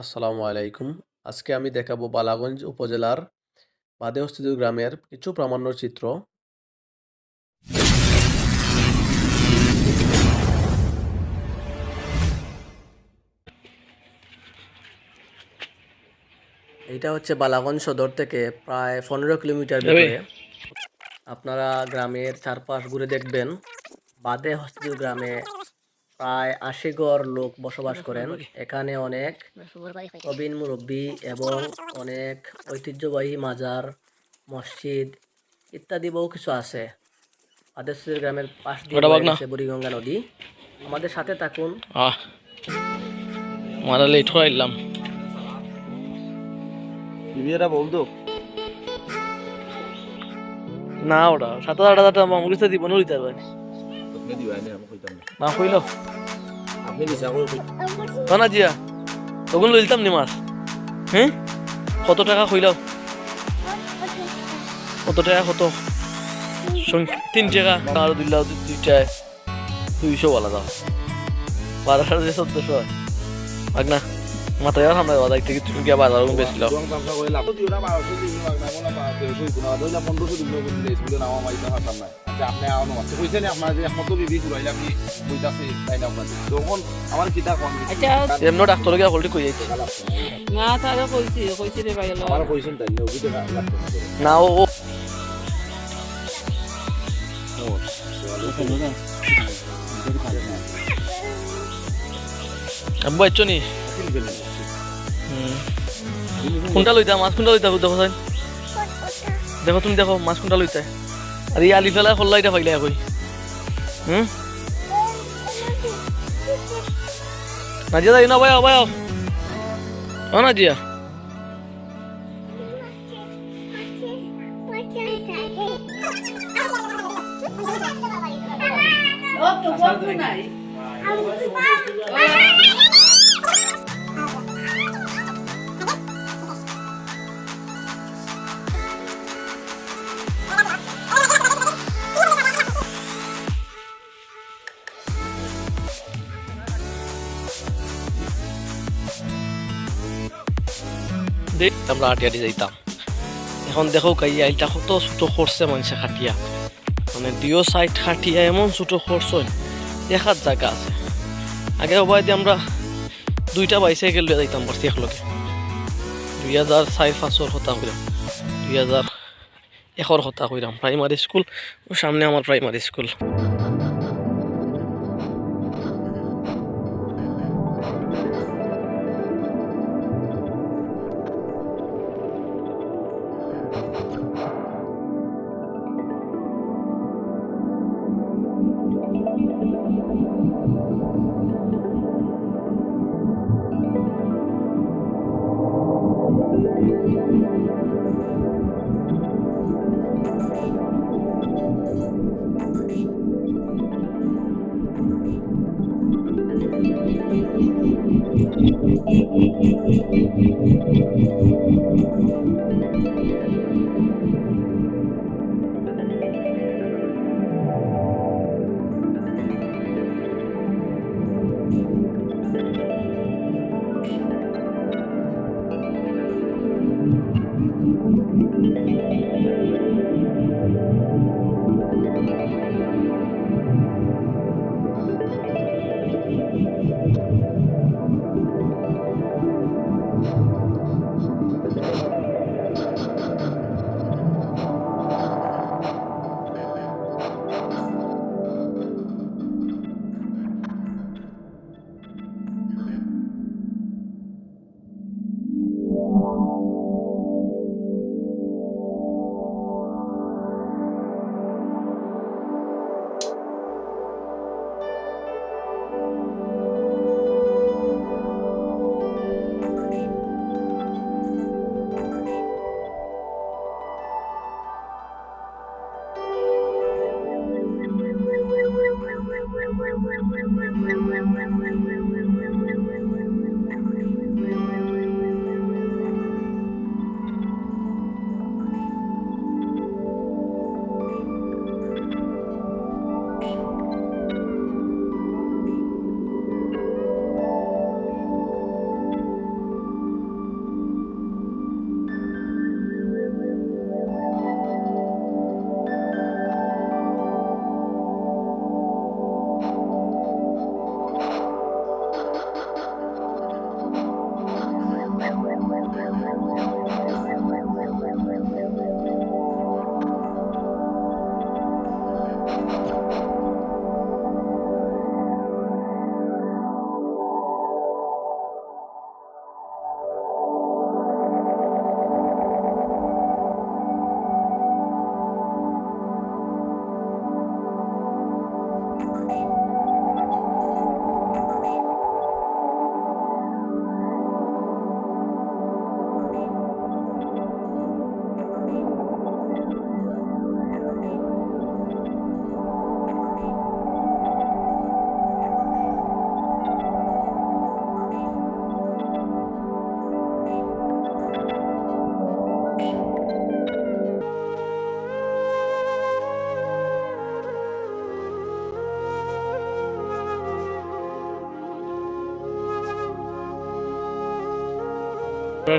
আসসালামু আলাইকুম। আজকে আমি দেখাবো বালাগঞ্জ উপজেলার বাদেহস্থিত গ্রামের কিছু প্রামাণ্য চিত্র। এটা হচ্ছে বালাগঞ্জ সদর থেকে প্রায় পনেরো কিলোমিটার ভিতরে। আপনারা গ্রামের চারপাশ ঘুরে দেখবেন। বাদে হস্তিল গ্রামে প্রায় আশি গড় লোক বসবাস করেন। এখানে অনেক প্রবীণ মুরব্বী এবং অনেক ঐতিহ্যবাহী মাজার মসজিদ ইত্যাদি বহু কিছু আছে। আদেশের গ্রামের পাশ দিয়ে বুড়িগঙ্গা নদী। আমাদের সাথে থাকুন। আহ মারা লেট করে এলাম বিবিরা বলতো না ওটা সাত হাজার টাকা কাছে দিব না দিতে পারবেন আপনি দিবাই না আমি কইতাম না না কইল আপনি নিচা করে কই না জিয়া তখন লইতাম নি মাছ হ্যাঁ কত টাকা কইলাও কত টাকা কত তিন টাকা আর দিলাও দুইটায় দুইশো বলা দাও বারো সাড়ে চোদ্দশো না মাথায় আর আমরা বাজার থেকে তুমি গিয়ে বাজার করে লাভ দিও না 1200 দিও না না না 1300 দিও না দইলা 1500 দিও বলে দিলে স্কুলে নাও মাইতা হাতাম না আচ্ছা আপনি আনো আছে কইছে আপনার যে কত বিবি ঘুরাইলে আমি কইতাছি তাই না আপনাদের তখন আমার কিতা কোন এমন ডাক্তার গিয়ে হলটি কই যাইছে না তাহলে কইছি কইছি রে ভাই আমার কইছেন তাই না ওইটা না না ও ও। আব্বু আইছো নি? কোনটা লইতা? মাছ কোনটা লইতা? দেখো দেখো তুমি দেখো মাছ কোনটা লইতা আর আলি ফেলা খোল্লা এটা পাইলে কই হুম? নাজিয়া যাই না ভাই ভাই ও নাজিয়া। দেখ আমরা আটি আটি যাইতাম এখন দেখো কাই আইলটা কত ছোট করছে মানুষে খাটিয়া। মানে দিও সাইড খাটিয়া এমন ছোট করছে দেখার জায়গা আছে। আগে অবাইতে আমরা দুইটা বাইসাইকেল লিয়ে যাইতাম পারছি একলগে। দুই হাজার চার পাঁচর কথা কইরাম দুই হাজার এশর কথা কইরাম প্রাইমারি স্কুল সামনে আমার প্রাইমারি স্কুল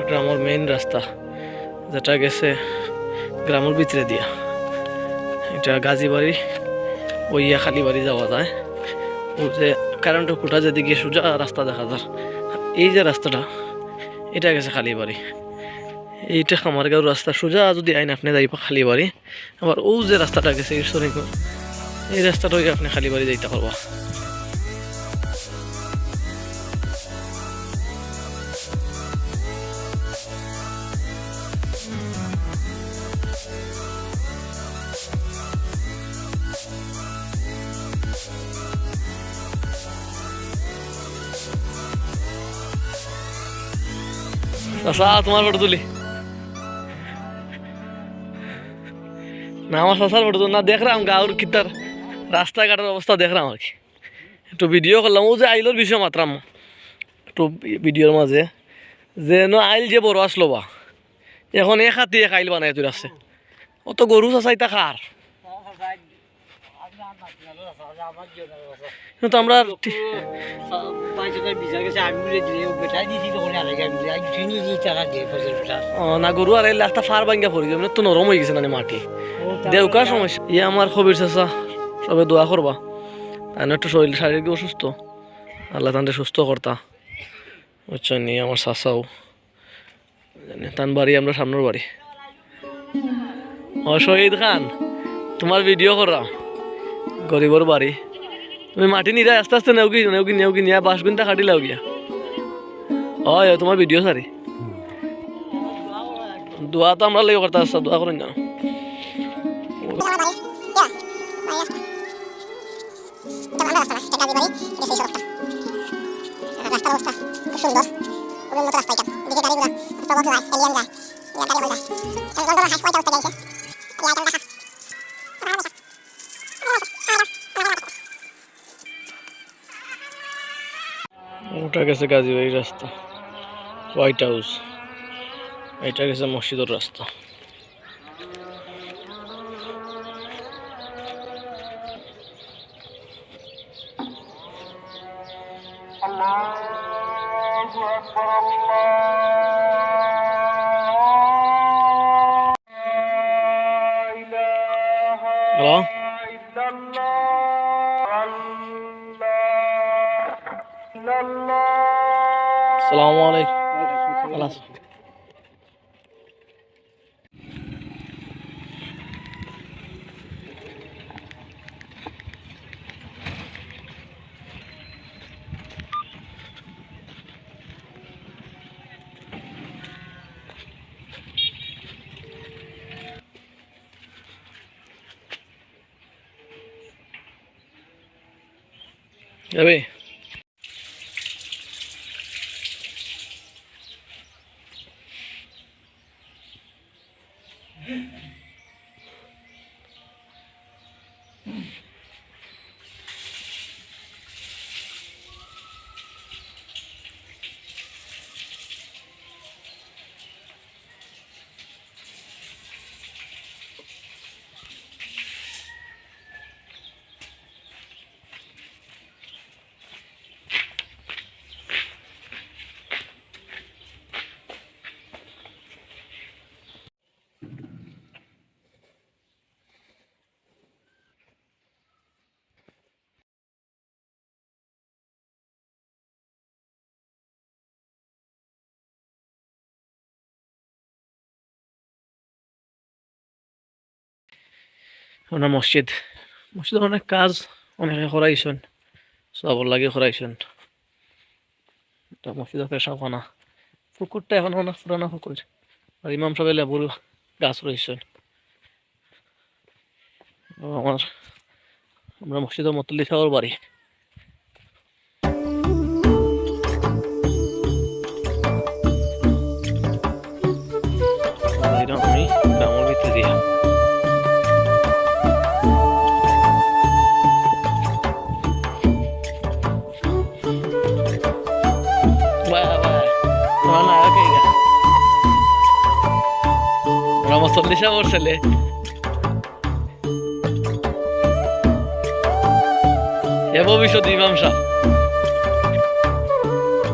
গ্রামের মেইন রাস্তা, যেটা গেছে গ্রামের ভিতরে দিয়া। এটা গাজীবাড়ি ওইয়া খালিবাড়ি যাওয়া যায়। ও যে কারেন্টের খুঁটা যেদিকে সোজা রাস্তা দেখা যায়। এই যে রাস্তাটা, এটা গেছে খালিবাড়ি। এইটা খামারগাঁও রাস্তা, সোজা যদি আইন আপনি যাইবা খালিবাড়ি। আবার ও যে রাস্তাটা গেছে ঈশ্বরীগঞ্জ এই রাস্তাটা আপনি খালিবাড়ি যাইতে পারবা। চাচা তোমার ফটো তুলি। না, আমার চাচার ফটো না, দেখলাম গাঁর কিতার রাস্তাঘাটের অবস্থা, দেখলাম আর কি। একটু ভিডিও করলাম। ও যে আইলোর বিষয় মাত্রাম। একটু ভিডিওর মাঝে। যে ন আইল যে বড় আসলো বা। এখন এক হাতি এক আইল বানাই তুই আছে। অত গরু চাচাইতা খার আমরা না গরু আর এলে একটা ফার ভাঙ্গা পড়ি যাবে তো নরম হয়ে গেছে না মাটি। দেউকার সমস্যা। ইয়ে আমার খবির চাচা সবে দোয়া করবা তাই একটু শরীর শারীরিক অসুস্থ আল্লাহ সুস্থ কর্তা বুঝছেন নি আমার জানি, তান বাড়ি আমরা সামনের বাড়ি ও শহীদ খান তোমার ভিডিও করা গরিবর বাড়ি তুমি মাটি নিরা আস্তে আস্তে নেও কি নেও কি নেও কি নিয়া বাস গুনটা কাটি লাও গিয়া। হয় তোমার ভিডিও সারি দোয়া তো আমরা লেগে করতে আসছে দোয়া করেন জানো। ওটা গেছে গাজীবাড়ি রাস্তা হোয়াইট হাউস এটা গেছে মসজিদের রাস্তা হ্যালো সালামু আলাইকুম ভালো আছো? যাবে ওনার মসজিদ। মসজিদ অনেক কাজ, অনেকে করাইছেন সবর লাগে করাইছেন মসজিদ মসজিদের পেশাখানা পুকুরটা এখন অনেক পুরানো পুকুর। আর ইমাম সাহেব লেবুর গাছ রয়েছেন আমার আমরা মসজিদের মতলি সাগর বাড়ি। Vamos a বসলে এ ভবিষ্যৎ ইমাম সাহ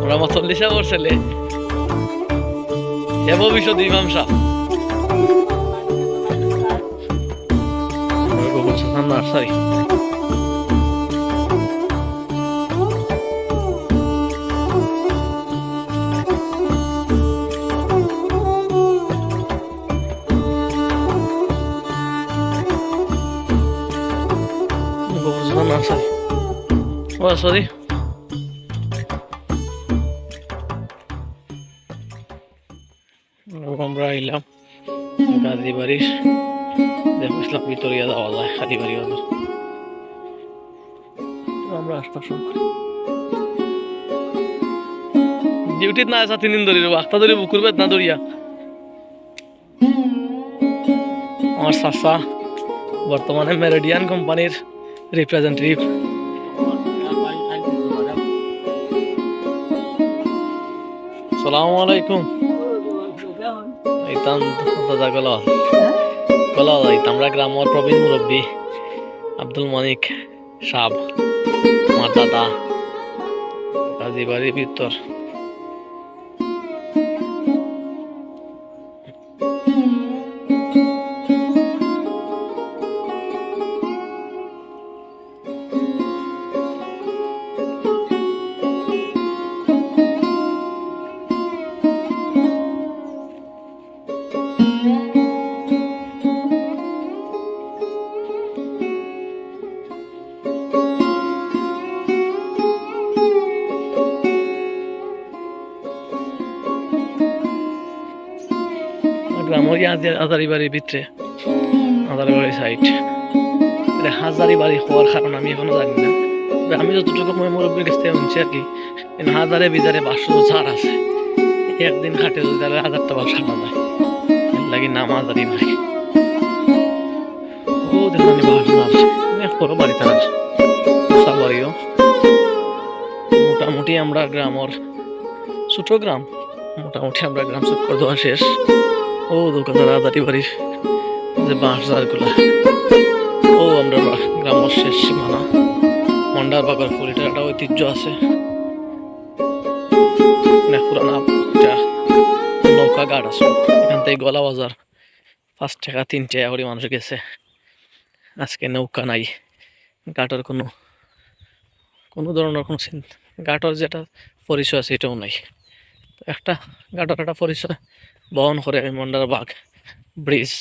ওরা চল্লিশে বসলে কে ভবিষ্যৎ ইমাম সাহ নার্সারি। ও সরি ডিউটিত না আসা তিন দিন ধরে আখতা ধরে বুকুর বেদ না ধরিয়া আমার চাচা বর্তমানে মেরিডিয়ান কোম্পানির রিপ্রেজেন্টেটিভ সালামু আলাইকুম। ইতাম দাদা গলা গলা ইতাম আমরা গ্রামের প্রবীণ মুরব্বী আব্দুল মানিক সাব, আমার দাদা কাজী বাড়ির ভিতর। গ্রামের হাজারি বাড়ির ভিতরে। হাজারি বাড়ি সাইড এটা হাজারি বাড়ি হওয়ার কারণ আমি এখনও জানি না। তবে আমি যতটুকু মই মুরব্বীর কাছ থেকে শুনছি আর কি হাজারে বিজারে বাসু ছাড় আছে। একদিন খাটে যদি তাহলে হাজারটা বাস খাটা যায় লাগি নাম হাজারি বাড়ি ও দেখুন অনেক বড় বাড়ি তার বাড়িও মোটামুটি আমরা গ্রামের ছোট গ্রাম। মোটামুটি আমরা গ্রাম চুপ করে দেওয়া শেষ। ও দোকানদার আদারি বাড়ির যে বাঁশ জারগুলা। ও, আমরা গ্রামের শেষ সীমানা মন্ডার বাগার ফুল এটা একটা ঐতিহ্য আছে। একটা নৌকা ঘাট আছে। এখান থেকে গলা বাজার। পাঁচ টাকা, তিন টাকা করে মানুষ গেছে। আজকে নৌকা নাই। ঘাটের কোনো কোনো ধরনের কোনো ঘাটের যেটা পরিচয় আছে, এটাও নাই। একটা ঘাটের একটা পরিচয় বহন করে মন্ডার বাগ ব্রিজ।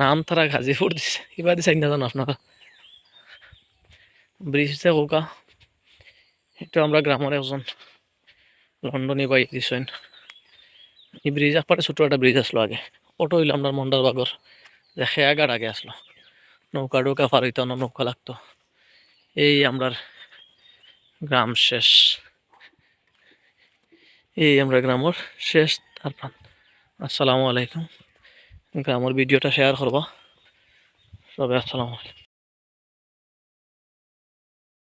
নাম তারা গাজীপুর দিছে। এবার দিছে না। জানো আপনারা ব্রিজটা কোকা এটা আমরা গ্রামের একজন লন্ডনে বাই দিছেন। এই ব্রিজ একবারে ছোট একটা ব্রিজ আসলো আগে। অটো হইল আমরা মন্ডার বাগর যে খেয়াঘাট আগে আসলো নৌকা টৌকা পার হইতো না নৌকা লাগতো। এই আমরার গ্রাম শেষ। এই আমরা গ্রামের শেষ তারপর আসসালামু আলাইকুম। গ্রামের ভিডিওটা শেয়ার করবা। সবাই আসসালামু আলাইকুম।